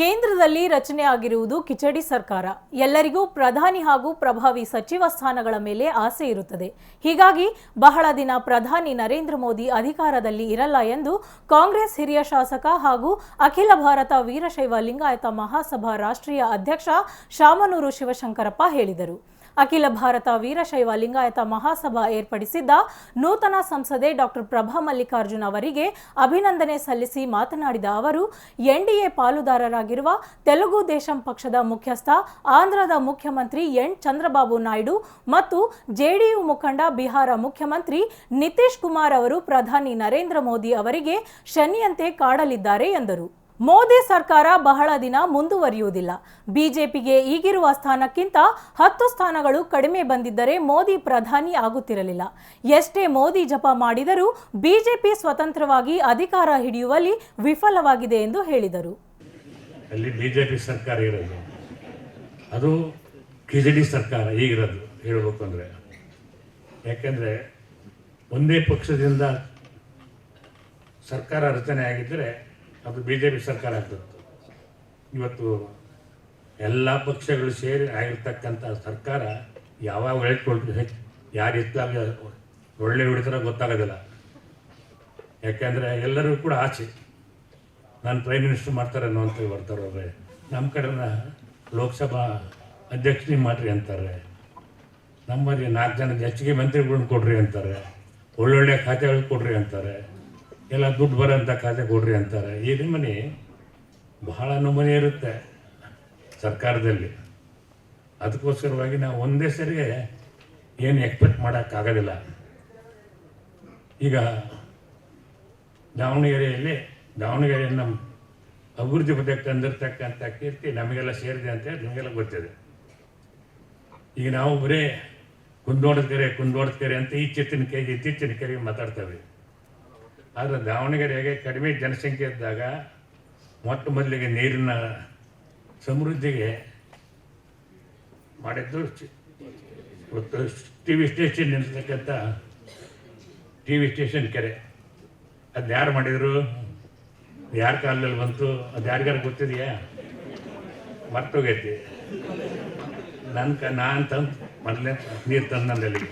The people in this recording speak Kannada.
ಕೇಂದ್ರದಲ್ಲಿ ರಚನೆಯಾಗಿರುವುದು ಕಿಚಡಿ ಸರ್ಕಾರ. ಎಲ್ಲರಿಗೂ ಪ್ರಧಾನಿ ಹಾಗೂ ಪ್ರಭಾವಿ ಸಚಿವ ಸ್ಥಾನಗಳ ಮೇಲೆ ಆಸೆ ಇರುತ್ತದೆ. ಹೀಗಾಗಿ ಬಹಳ ದಿನ ಪ್ರಧಾನಿ ನರೇಂದ್ರ ಮೋದಿ ಅಧಿಕಾರದಲ್ಲಿ ಇರಲ್ಲ ಎಂದು ಕಾಂಗ್ರೆಸ್ ಹಿರಿಯ ಶಾಸಕ ಹಾಗೂ ಅಖಿಲ ಭಾರತ ವೀರಶೈವ ಲಿಂಗಾಯತ ಮಹಾಸಭಾ ರಾಷ್ಟ್ರೀಯ ಅಧ್ಯಕ್ಷ ಶಾಮನೂರು ಶಿವಶಂಕರಪ್ಪ ಹೇಳಿದರು. ಅಖಿಲ ಭಾರತ ವೀರಶೈವ ಲಿಂಗಾಯತ ಮಹಾಸಭಾ ಏರ್ಪಡಿಸಿದ್ದ ನೂತನ ಸಂಸದೆ ಡಾಕ್ಟರ್ ಪ್ರಭಾ ಮಲ್ಲಿಕಾರ್ಜುನ್ ಅವರಿಗೆ ಅಭಿನಂದನೆ ಸಲ್ಲಿಸಿ ಮಾತನಾಡಿದ ಅವರು ಎನ್ಡಿಎ ಪಾಲುದಾರರಾಗಿರುವ ತೆಲುಗು ದೇಶಂ ಪಕ್ಷದ ಮುಖ್ಯಸ್ಥ, ಆಂಧ್ರದ ಮುಖ್ಯಮಂತ್ರಿ ಎನ್ ಚಂದ್ರಬಾಬು ನಾಯ್ಡು ಮತ್ತು ಜೆಡಿಯು ಮುಖಂಡ ಬಿಹಾರ ಮುಖ್ಯಮಂತ್ರಿ ನಿತೀಶ್ ಕುಮಾರ್ ಅವರು ಪ್ರಧಾನಿ ನರೇಂದ್ರ ಮೋದಿ ಅವರಿಗೆ ಶನಿಯಂತೆ ಕಾಡಲಿದ್ದಾರೆ ಎಂದರು. ಮೋದಿ ಸರ್ಕಾರ ಬಹಳ ದಿನ ಮುಂದುವರಿಯುವುದಿಲ್ಲ. ಬಿಜೆಪಿಗೆ ಈಗಿರುವ ಸ್ಥಾನಕ್ಕಿಂತ ಹತ್ತು ಸ್ಥಾನಗಳು ಕಡಿಮೆ ಬಂದಿದ್ದರೆ ಮೋದಿ ಪ್ರಧಾನಿ ಆಗುತ್ತಿರಲಿಲ್ಲ. ಎಷ್ಟೇ ಮೋದಿ ಜಪ ಮಾಡಿದರೂ ಬಿಜೆಪಿ ಸ್ವತಂತ್ರವಾಗಿ ಅಧಿಕಾರ ಹಿಡಿಯುವಲ್ಲಿ ವಿಫಲವಾಗಿದೆ ಎಂದು ಹೇಳಿದರು. ಅಲ್ಲಿ ಬಿಜೆಪಿ ಸರ್ಕಾರ ಇರೋದು. ಅದು ಕಿಜಡಿ ಸರ್ಕಾರ ಈಗಿರೋದು. ಹೇಳಬೇಕು ಅಂದರೆ ಯಾಕೆಂದರೆ ಒಂದೇ ಪಕ್ಷದಿಂದ ಸರ್ಕಾರ ರಚನೆ ಆಗಿದ್ದರೆ ಅದು ಬಿ ಜೆ ಪಿ ಸರ್ಕಾರ ಆಗ್ತಿತ್ತು ಇವತ್ತು ಎಲ್ಲ ಪಕ್ಷಗಳು ಸೇರಿ ಆಗಿರ್ತಕ್ಕಂಥ ಸರ್ಕಾರ ಯಾವಾಗ ಹೇಳ್ಕೊಳ್ತೀವಿ ಹೆಚ್ಚು. ಯಾರು ಇತ್ತಾಗ ಒಳ್ಳೆ ಹಿಡಿತಾರ ಗೊತ್ತಾಗೋದಿಲ್ಲ. ಯಾಕೆಂದರೆ ಎಲ್ಲರಿಗೂ ಕೂಡ ಆಸೆ ನಾನು ಪ್ರೈಮ್ ಮಿನಿಸ್ಟರ್ ಮಾಡ್ತಾರೆ ಅಂತ ಬರ್ತಾರೆ ಅವ್ರೆ. ನಮ್ಮ ಕಡೆನ ಲೋಕಸಭಾ ಅಧ್ಯಕ್ಷನಿ ಮಾಡ್ರಿ ಅಂತಾರೆ. ನಮ್ಮಲ್ಲಿ ನಾಲ್ಕು ಜನ ಹೆಚ್ಚಿಗೆ ಮಂತ್ರಿಗಳನ್ನ ಕೊಡ್ರಿ ಅಂತಾರೆ. ಒಳ್ಳೊಳ್ಳೆ ಖಾತೆಗಳು ಕೊಡ್ರಿ ಅಂತಾರೆ. ಎಲ್ಲ ದುಡ್ಡು ಬರೋಂಥ ಖಾತೆ ಕೊಡ್ರಿ ಅಂತಾರೆ. ಈ ನಿಮ್ಮನೆ ಬಹಳ ನಮೂನೆ ಇರುತ್ತೆ ಸರ್ಕಾರದಲ್ಲಿ. ಅದಕ್ಕೋಸ್ಕರವಾಗಿ ನಾವು ಒಂದೇ ಸರಿಗೆ ಏನು ಎಕ್ಸ್ಪೆಕ್ಟ್ ಮಾಡೋಕ್ಕಾಗೋದಿಲ್ಲ. ಈಗ ದಾವಣಗೆರೆಯಲ್ಲಿ ದಾವಣಗೆರೆ ನಮ್ಮ ಅಭಿವೃದ್ಧಿ ಪದಕ್ಕೆ ತಂದಿರ್ತಕ್ಕಂಥ ಕೀರ್ತಿ ನಮಗೆಲ್ಲ ಸೇರಿದೆ ಅಂತೇಳಿ ನಿಮಗೆಲ್ಲ ಗೊತ್ತಿದೆ. ಈಗ ನಾವು ಬರೀ ಕುಂದೋಡದ ಕೆರೆ ಕುಂದೋಡದ ಕೆರೆ ಅಂತ ಈಚಿತ್ತಿನ ಕೆರೆ, ಇತ್ತೀಚಿನ ಕೆರೆ ಮಾತಾಡ್ತೇವೆ ಆದರೆ ದಾವಣಗೆರೆಗೆ ಕಡಿಮೆ ಜನಸಂಖ್ಯೆ ಇದ್ದಾಗ ಮೊಟ್ಟ ಮೊದಲಿಗೆ ನೀರಿನ ಸಮೃದ್ಧಿಗೆ ಮಾಡಿದ್ದು ಟಿ ವಿ ಸ್ಟೇಷನ್ ಇರ್ತಕ್ಕಂಥ ಟಿ ವಿ ಸ್ಟೇಷನ್ ಕೆರೆ. ಅದು ಯಾರು ಮಾಡಿದರು? ಯಾರ ಕಾಲದಲ್ಲಿ ಬಂತು? ಅದು ಯಾರಿಗಾರು ಗೊತ್ತಿದೆಯಾ? ಮರ್ತೋಗೈತಿ. ನನ್ನ ಕ ನಾನು ತಂದು ಮೊದಲೇ ನೀರು ತಂದು ನನ್ನಲ್ಲಿ